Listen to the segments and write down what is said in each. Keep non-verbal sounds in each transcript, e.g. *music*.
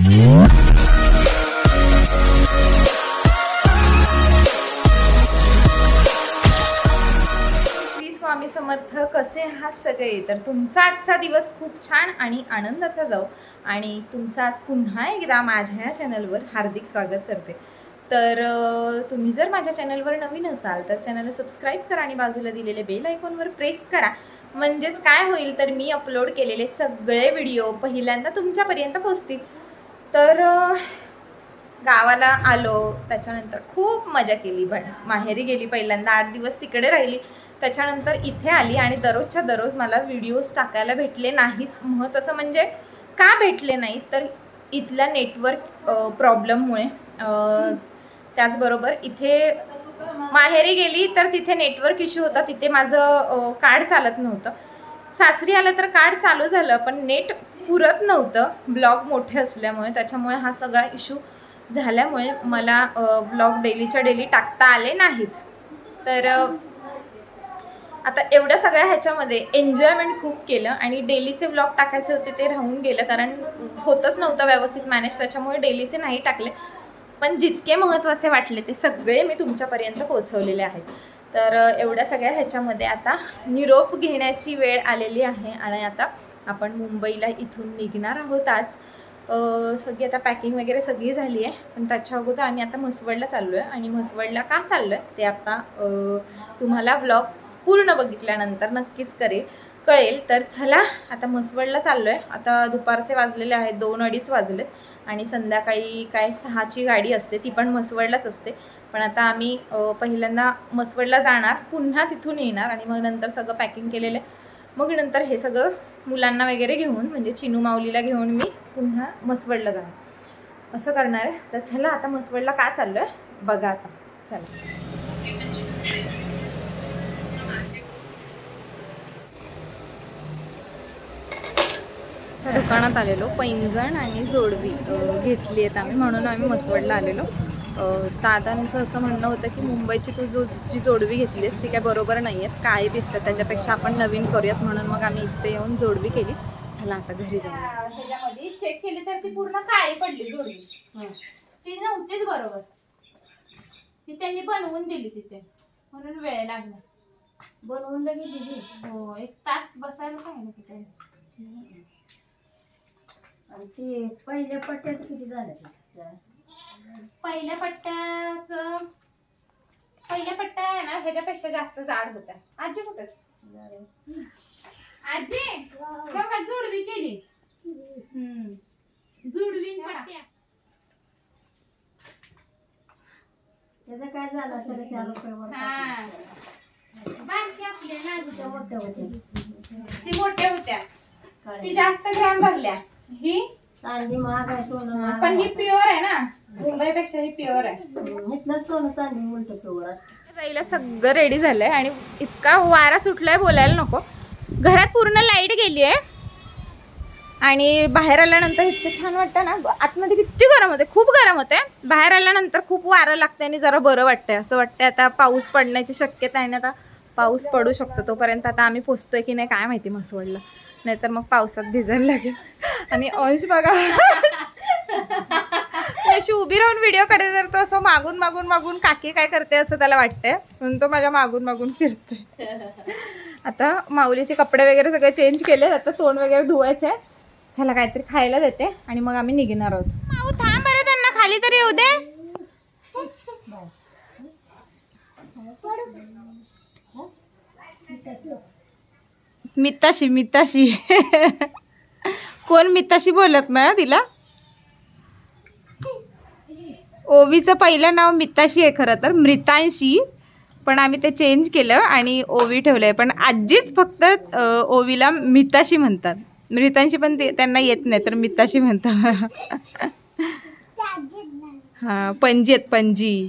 श्री स्वामी समर्थ कसे आहात सगळे? तर तुमचा आजचा दिवस खूप छान आणि आनंदाचा जाऊ आणि तुमचं आज पुन्हा एकदा माझ्या या चॅनलवर हार्दिक स्वागत करते. तर तुम्ही जर माझ्या चॅनलवर नवीन असाल तर चॅनलला सबस्क्राईब करा आणि बाजूला दिलेले बेल आयकॉनवर प्रेस करा. म्हणजेच काय होईल तर मी अपलोड केलेले सगळे व्हिडिओ पहिल्यांदा तुमच्यापर्यंत पोहोचतील. तर गावाला आलो त्याच्यानंतर खूप मजा केली. पण माहेरी गेली पहिल्यांदा आठ दिवस तिकडे राहिली. त्याच्यानंतर इथे आली आणि दररोजच्या दररोज मला व्हिडिओज टाकायला भेटले नाहीत. महत्त्वाचं म्हणजे का भेटले नाहीत? तर इथल्या नेटवर्क प्रॉब्लेममुळे त्याचबरोबर इथे माहेरी गेली तर तिथे नेटवर्क इश्यू होता. तिथे माझं कार्ड चालत नव्हतं. सासरी आलं तर कार्ड चालू झालं पण नेट पुरत नव्हतं. ब्लॉग मोठे असल्यामुळे त्याच्यामुळे हा सगळा इशू झाल्यामुळे मला ब्लॉग डेलीच्या डेली टाकता आले नाहीत. तर आता एवढ्या सगळ्या ह्याच्यामध्ये एन्जॉयमेंट खूप केलं आणि डेलीचे ब्लॉग टाकायचे होते ते राहून गेलं कारण होतच नव्हतं व्यवस्थित मॅनेज त्याच्यामुळे डेलीचे नाही टाकले. पण जितके महत्त्वाचे वाटले ते सगळे मी तुमच्यापर्यंत पोहोचवलेले आहेत. तर एवढ्या सगळ्या ह्याच्यामध्ये आता निरोप घेण्याची वेळ आलेली आहे आणि आता आपण मुंबईला इथून निघणार आहोत आज. सगळी आता पॅकिंग वगैरे सगळी झाली आहे. पण त्याच्या अगोदर आम्ही आता म्हसवडला चाललो आहे आणि म्हसवडला का चाललो आहे ते आता तुम्हाला व्लॉग पूर्ण बघितल्यानंतर नक्कीच करेल कळेल. तर चला आता म्हसवडला चाललो आहे आता दुपारचे वाजलेले आहेत दोन अडीच वाजलेत. आणि संध्याकाळी काय सहाची गाडी असते ती पण म्हसवडलाच असते. पण आता आम्ही पहिल्यांदा म्हसवडला जाणार पुन्हा तिथून येणार. आणि मग नंतर सगळं पॅकिंग केलेलं आहे. मग नंतर हे सगळं मुलांना वगैरे घेऊन म्हणजे चिनू माऊलीला घेऊन मी पुन्हा म्हसवडला जाणार. असं करणार आहे. तर चला आता मसवडला काय चाललो आहे बघा आता. चला. दुकानात आलेलो पैंजण आणि जोडवी घेतली आहेत आम्ही. म्हणून आम्ही मसवडला आलेलो. दादांचं असं म्हणणं होतं की मुंबईची तू जो जी जोडवी घेतलीस ती काय बरोबर नाही आहेत काळी दिसतात त्याच्यापेक्षा आपण नवीन करूयात म्हणून मग आम्ही इथे येऊन जोडवी केली. चला आता घरी जाऊ ह्याच्यामध्ये चेक केली तर ती पूर्ण काळी पडली जोडवी. ती नव्हतीच बरोबर. ती त्यांनी बनवून दिली तिथे. म्हणून वेळ लागला. बनवून लगेच दिली? हो एक तास बसायला सांगितलं तिथे आणि ते पहिल्या पट्ट्यात किती झाल्या? पहिल्या पट्ट्याच पहिल्या पट्ट्या आहे ना ह्याच्यापेक्षा जास्त जाड होत्या. आजी कुठे? आजी बघा जुडवी केली. हम्म. जुडवी पट्ट्या. त्याचं काय झालं? तर चार रुपयावर हा. बारकी आपल्या नाजूक त्या मोठ्या होत्या. ती मोठ्या होत्या. ती. जास्त ग्रॅम भरल्या. ही? चांदी महाग आहे सोनं महाग पण ही आहे. प्युअर आहे ना. मुंबईपेक्षा ही प्युअर आहे. हम्म, इथलं सोनं चांदी उलट प्युअर जायला सगळं रेडी झालंय आणि इतका वारा सुटलाय बोलायला नको. घरात पूर्ण लाइट गेली आहे. आणि बाहेर आल्यानंतर इतकं छान वाटतं ना. आतमध्ये किती गरम होते खूप गरम होते बाहेर आल्यानंतर खूप वारं लागते आणि जरा बरं वाटतंय. असं वाटतंय आता पाऊस पडण्याची शक्यता आहे आणि आता पाऊस पडू शकतो तोपर्यंत. आता आम्ही पोचतोय की नाही काय माहिती मसवडला नाहीतर मग पावसात भिजायला लागेल. आणि अंश बघा. मी अशी उभी राहून व्हिडिओ कडे जर तो असं मागून मागून मागून काकी काय करते असं त्याला वाटतंय. म्हणून तो माझ्या मागून मागून फिरते आता माऊलीचे कपडे वगैरे सगळे चेंज केले आता तोंड वगैरे धुवायचं आहे. चला काहीतरी खायला देते आणि मग आम्ही निघणार आहोत. माऊ थांब बरं त्यांना खाली तरी येऊ दे. मिताशी मिताशी. कोण मिताशी बोलत ना तिला? ओवीचं पहिलं नाव मिताशी आहे खरं तर मृतांशी. पण आम्ही ते चेंज केलं आणि ओवी ठेवलं आहे पण आजीच फक्त ओवीला मिताशी म्हणतात. मृतांशी पण ते त्यांना येत नाही तर मिताशी म्हणतात. हां पणजी. आहेत पणजी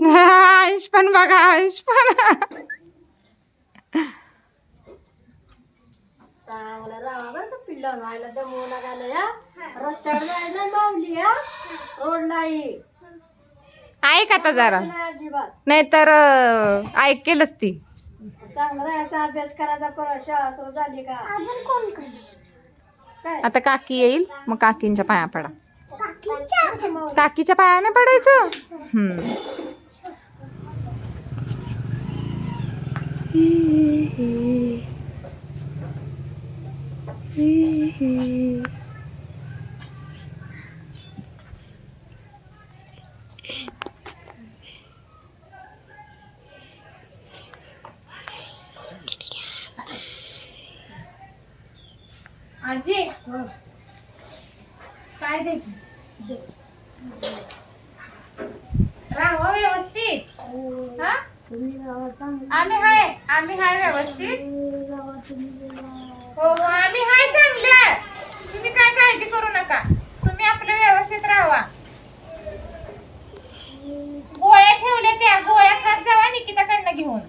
*laughs* अंश पण बघा अंश पण. चांगलं राहा बरं का रस्त्यावर जायला रोडला ये ऐक आता जरा. नाही अजिबात. नाहीतर अ, ऐकेलच ती. चांगलं राहायचा अभ्यास करायचा परत शाळा सुरू झाली का? अजून कोण काय? आता काकी येईल मग काकींच्या पाया पडा. काकीच्या? पायाने पडायचं? हम्म. राहा व्यवस्थित. हा? चांगली. आम्ही हाय आम्ही हाय व्यवस्थित. हो हो आम्ही हाय चांगल्या. तुम्ही काय काळजी करू नका. तुम्ही आपलं व्यवस्थित राहा गोळ्या ठेवल्या त्या. गोळ्या खात जावा निकिताकडनं घेऊन.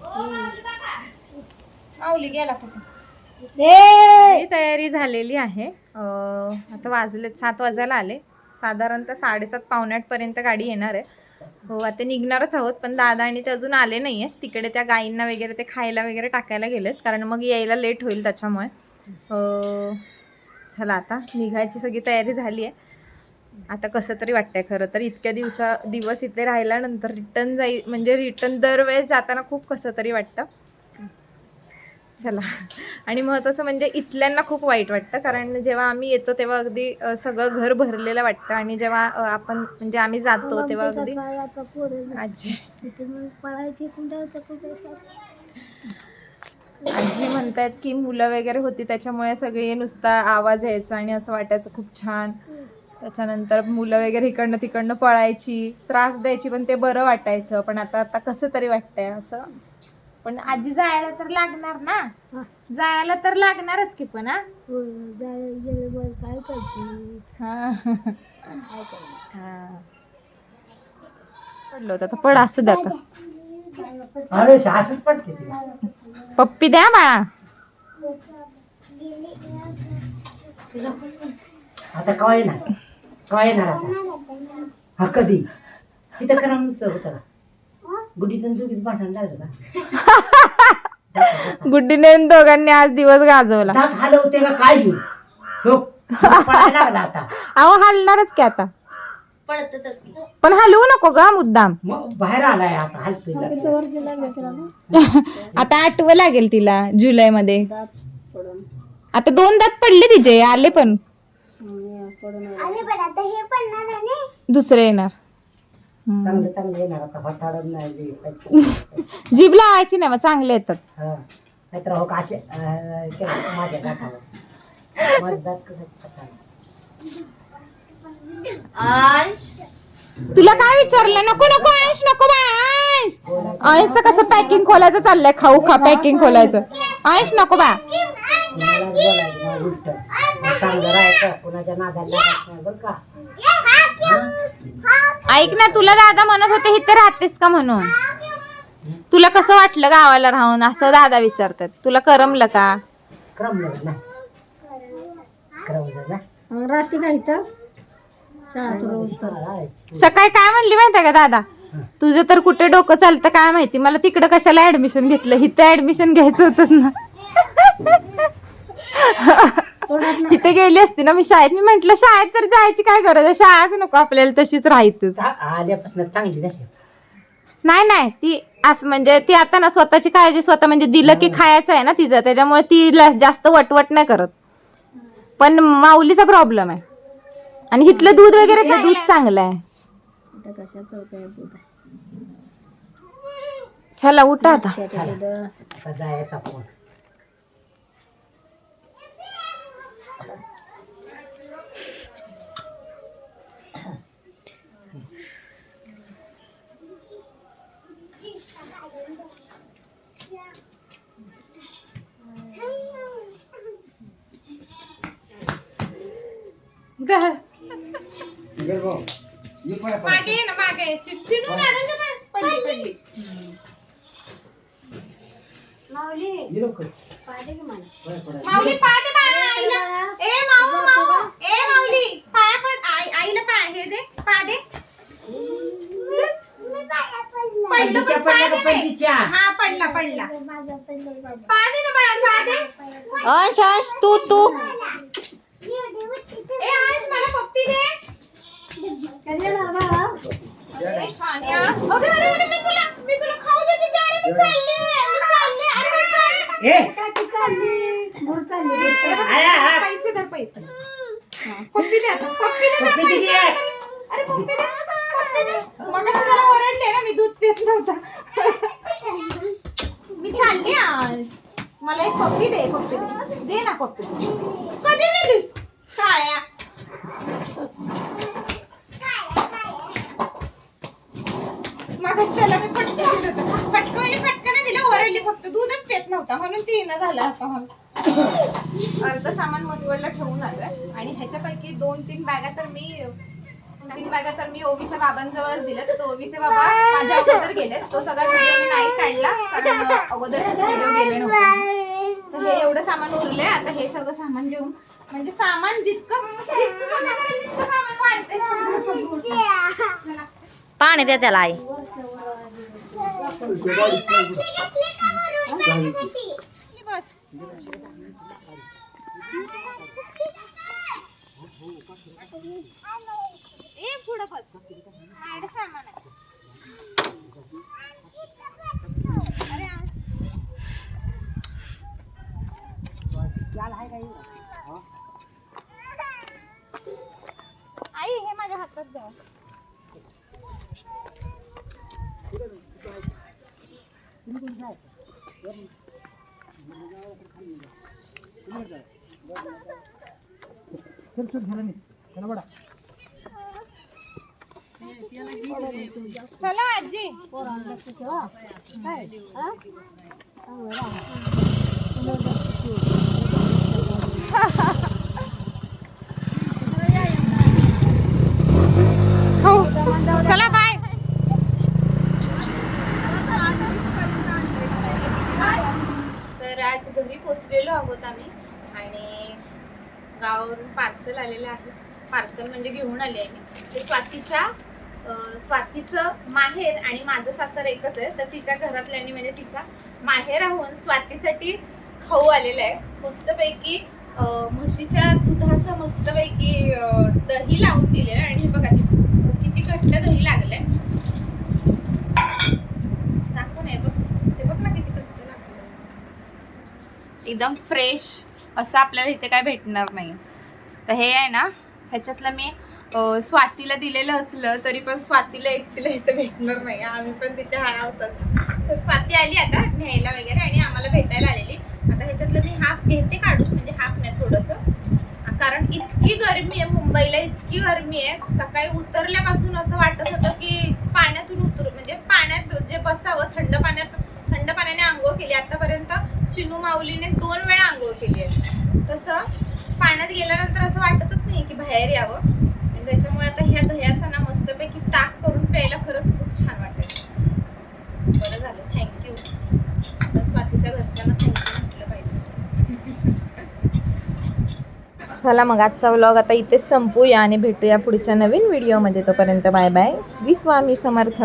माऊली गेला कुठे? ही तयारी झालेली आहे. आता वाजलेत सात वाजायला आले. साधारणतः साडेसात पावणे पर्यंत गाडी येणार आहे. हो आता निघणारच आहोत पण दादा आणि ते अजून आले नाही आहेत तिकडे त्या गायींना वगैरे ते खायला वगैरे टाकायला गेलेत कारण मग यायला लेट होईल त्याच्यामुळे. चला आता निघायची सगळी तयारी झाली आहे. आता कसं तरी वाटतंय खरं तर. इतक्या दिवसा दिवस इथे राहिल्यानंतर रिटर्न जाई म्हणजे रिटर्न दरवेळेस जाताना खूप कसं तरी वाटतं. चला. आणि महत्त्वाचं म्हणजे इथल्यांना खूप वाईट वाटतं कारण जेव्हा आम्ही येतो तेव्हा अगदी अ, सगळं घर भरलेलं वाटतं आणि जेव्हा अ, आपण म्हणजे आम्ही जातो तेव्हा अगदी आजी. तिथे मग पळायची कुठे होतं कुठे आजी म्हणतायत की मुलं वगैरे होती त्याच्यामुळे सगळे नुसता आवाज यायचा आणि असं वाटायचं खूप छान. त्याच्यानंतर मुलं वगैरे इकडनं तिकडनं पळायची त्रास द्यायची पण ते बरं वाटायचं. पण आता आता कसं तरी वाटतंय असं. पण आजी जायला तर लागणार ना. हा. जायला तर लागणारच की पण हा. गेले बरं काय करते? हा. काय हा. पडलो होतं आता पड असू द्या आता. अरे शासच पडते तिला. पप्पी द्या बाळा. आता कवा येणार? कवा येणार आता? हा कधी? तिथं करमत होतं. गुडीतून चुकीत भांडण झालं का? *laughs* गुड्डीने आणि दोघांनी आज दिवस गाजवला. दात हलवते का काय हो पडायला लागला आता. अहो हलणारच की आता. पडतच पण हलवू नको ग मुद्दाम. मग बाहेर आलाय आता हलतोय लागला. *laughs* आठवं लागेल तिला जुलै मध्ये आता दोन दात पडले तिचे आले पण. दुसरे येणार. चांगलं चांगलं येणार आता फटाडत नाही बी. *laughs* काहीच. जीभ लावायची नाही मग चांगले येतात हा. नाहीतर हो का असे अं, केलं माझ्या दातावर माझं दात कसं फटाडं. तुला काय विचारलं नको नको अंश नको बा अंश अंशचं कसं पॅकिंग खोलायचं चाललंय खाऊ खा पॅकिंग खोलायचं अंश नको बा कुणाला बोलायचं नाही उलट मग चांगलं राहायचं कुणाच्या नादाला लागायचं नाही बरं का? ऐक ना तुला दादा म्हणत होते इथे राहतेस का म्हणून? तुला कसं वाटलं गावाला राहून? असं दादा विचारतात. तुला करमलं का? क्रमलं ना. क्रमलं ना. मग रात्री काय इथं? शाळा सुरू होतं. शाळा आहे. सकाळी काय म्हणली माहितीये का दादा? तुझं तर कुठे डोकं चालतं काय माहिती? मला तिकडं कशाला ऍडमिशन घेतलं? इथं ऍडमिशन घ्यायचं होतंच ना. *laughs* तिथे *laughs* गेली असती ना मी शाळेत. मी म्हंटल शाळेत तर जायची काय गरज आहे? शाळाच नको आपल्याला तशीच राहायचंच चा- आल्यापासून चांगली झाली. नाही नाही. ती असं म्हणजे ती आता ना स्वतःची काळजी स्वतः म्हणजे दिलं की खायचं आहे ना तिचं. त्याच्यामुळे तिला जास्त वटवट नाही करत. पण माऊलीचा प्रॉब्लेम आहे. आणि इथलं दूध वगैरे दूध चांगलं आहे. चला उठा आता. त्याचं दूध आता जायचा फ़ोन मागे ये ना मागे। चिनू दादाच्या पडली पडली माऊली पाहिजे की मला माऊली पाय दे बाळा आईला ए माऊ माऊ ए माऊली पाया पड आई आईला पाय हे दे पाय दे पडलं पण पाय दे का बे. पंजीच्या हा पडला पडला पाय दे ना बाळा पाय दे अंश अंश तू। तू कधी येणार बाळा अरे, अरे, अरे, मी तुला मी तुला खाऊ देते ते. अरे, मी चालले, मी चालले. अरे, मी चालले. ए चालली चालली दूर बघ, आया, पैसे धर पैसे हा, पप्पी दे आता पप्पी दे ना, पप्पी पैसे अरे पप्पी दे पप्पी दे मगाशी त्याला ओरडले ना मी दूध पित नव्हता मी चालली आज मला एक पप्पी दे पप्पी दे दे ना पप्पी कधी दिलीस काळ्या त्याला मी फटकं दिलं होतं. म्हणजे नाही दिलं ओरडली फक्त. दूधच पित नव्हता. म्हणून ती येणं झालं आता मला अर्ध सामान मसवडला ठेवून आलोय. आणि ह्याच्यापैकी दोन तीन बॅगा तर मी दोन तीन बॅगा तर मी ओवीच्या बाबांजवळच दिल्या तर ओवीचे बाबा माझ्या अगोदर गेले तो सगळा व्हिडिओ मी नाही काढला कारण अगोदरच व्हिडिओ गेले नव्हते. तर हे एवढं सामान उरलंय. आता हे सगळं सामान घेऊन म्हणजे सामान जितकं जितकं सामान वाढतंय. चला. पाणी द्या त्याला आई बस ए पुढं बस माझ्याकडे सामान आहे अरे आ- आई हे माझ्या हातात द्या. चला आजी हो चला बाय तर आज घरी पोचलेलो आहोत आम्ही आणि गावावरून पार्सल आलेलं आहे. पार्सल म्हणजे घेऊन आले आहे मी. ते स्वातीच्या स्वातीचं माहेर आणि माझं सासर एकच आहे. तर तिच्या घरातल्यांनी म्हणजे तिच्या माहेराहून स्वातीसाठी खाऊ आलेलं आहे. मस्तपैकी म्हशीच्या दुधाचं मस्तपैकी दही लावून दिलेलं आहे. आणि हे बघा किती- किती घट्ट दही लागलंय. दाखव नाही बघ. ते बघ ना किती घट्ट लागलं एकदम फ्रेश असं आपल्याला इथे काय भेटणार नाही. आता हे आहे ना ह्याच्यातलं मी स्वातीला दिलेलं असलं तरी पण स्वातीला एकटीला इथे भेटणार नाही. आम्ही पण तिथे आहे आहोतच तर स्वाती आली आता न्यायला वगैरे आणि आम्हाला भेटायला आलेली. आता ह्याच्यातलं मी हाफ घेते काढून म्हणजे हाफ नाही थोडंसं. कारण इतकी गरमी आहे मुंबईला इतकी गरमी आहे. सकाळी उतरल्यापासून असं वाटत होतं की पाण्यातून उतरू म्हणजे पाण्यात जे बसावं थंड पाण्यात थंड पाण्याने आंघोळ केली. आतापर्यंत चिनू माऊलीने दोन वेळा आंघोळ केली आहे. तसं पाण्यात गेल्यानंतर असं वाटतच नाही की बाहेर यावं. आणि त्याच्यामुळे आता ह्या दह्याचा ना मस्तपैकी ताक करून प्यायला खरंच खूप छान वाटेल. बरं झालं. थँक्यू आता स्वातीच्या घरच्यांना थँक्यू म्हटलं पाहिजे. चला मग आजचा व्लॉग आता इथेच संपूया आणि भेटूया पुढच्या नवीन व्हिडिओमध्ये तोपर्यंत बाय बाय श्री स्वामी समर्थ.